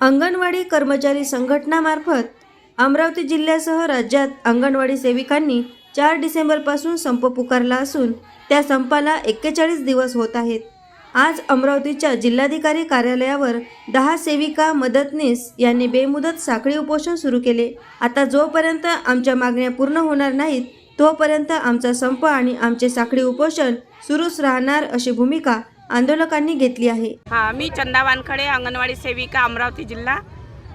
अंगणवाडी कर्मचारी संघटनामार्फत अमरावती जिल्ह्यासह राज्यात अंगणवाडी सेविकांनी चार डिसेंबरपासून संप पुकारला असून त्या संपाला एक्केचाळीस दिवस होत आहेत. आज अमरावतीच्या जिल्हाधिकारी कार्यालयावर दहा सेविका मदतनीस यांनी बेमुदत साखळी उपोषण सुरू केले. आता जोपर्यंत आमच्या मागण्या पूर्ण होणार नाहीत तोपर्यंत आमचा संप आणि आमचे साखळी उपोषण सुरूच राहणार अशी भूमिका आंदोलकांनी घेतली आहे. हा मी चंदा वानखडे अंगणवाडी सेविका अमरावती जिल्हा.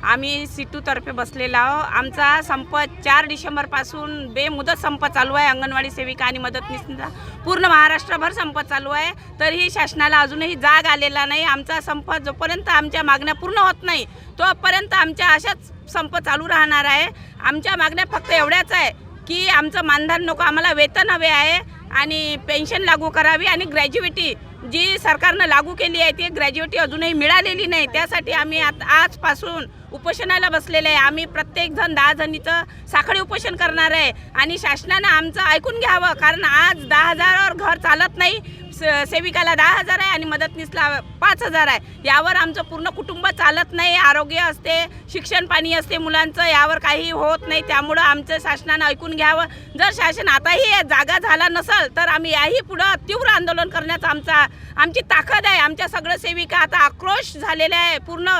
आम्ही सिटूतर्फे बसलेलो आहो आमचा संप चार डिसेंबरपासून बेमुदत संप चालू आहे. अंगणवाडी सेविका आणि मदतनीसचा पूर्ण महाराष्ट्रभर संप चालू आहे. तरीही शासनाला अजूनही जाग आलेला नाही. आमचा संप जोपर्यंत आमच्या मागण्या पूर्ण होत नाही तोपर्यंत आमच्या अशाच संप चालू राहणार आहे. आमच्या मागण्या फक्त एवढ्याच आहे की आमचं मानधन नको आम्हाला वेतन हवे आहे आणि पेन्शन लागू करावी आणि ग्रॅज्युएटी जी सरकारनं लागू केली आहे ती ग्रॅज्युएटी अजूनही मिळालेली नाही. त्यासाठी आम्ही आत आजपासून उपोषणाला बसलेले आहे. आम्ही प्रत्येकजण दहा जणीचं साखळी उपोषण करणार आहे. आणि शासनानं आमचं ऐकून घ्यावं. कारण आज दहा हजारावर घर चालत नाही. सेविकाला दहा हजार आहे आणि मदतनीसला पाच हजार आहे. यावर आमचं पूर्ण कुटुंब चालत नाही आरोग्य असते शिक्षण पाणी असते मुलांचं यावर काही होत नाही. त्यामुळं आमचं शासनानं ऐकून घ्यावं. जर शासन आताही जागा झाला नसेल तर आम्ही याही पुढं तीव्र आंदोलन करण्याचा आमचा आमची ताकद आहे. आमच्या सगळं सेविका आता आक्रोश झालेल्या आहे पूर्ण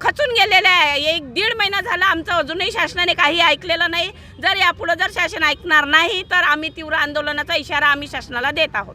खचून गेलेल्या आहे. एक दीड महिना झाला आमचं अजूनही शासनाने काही ऐकलेलं नाही. जर यापुढं जर शासन ऐकणार नाही तर आम्ही तीव्र आंदोलनाचा इशारा आम्ही शासनाला देत आहोत.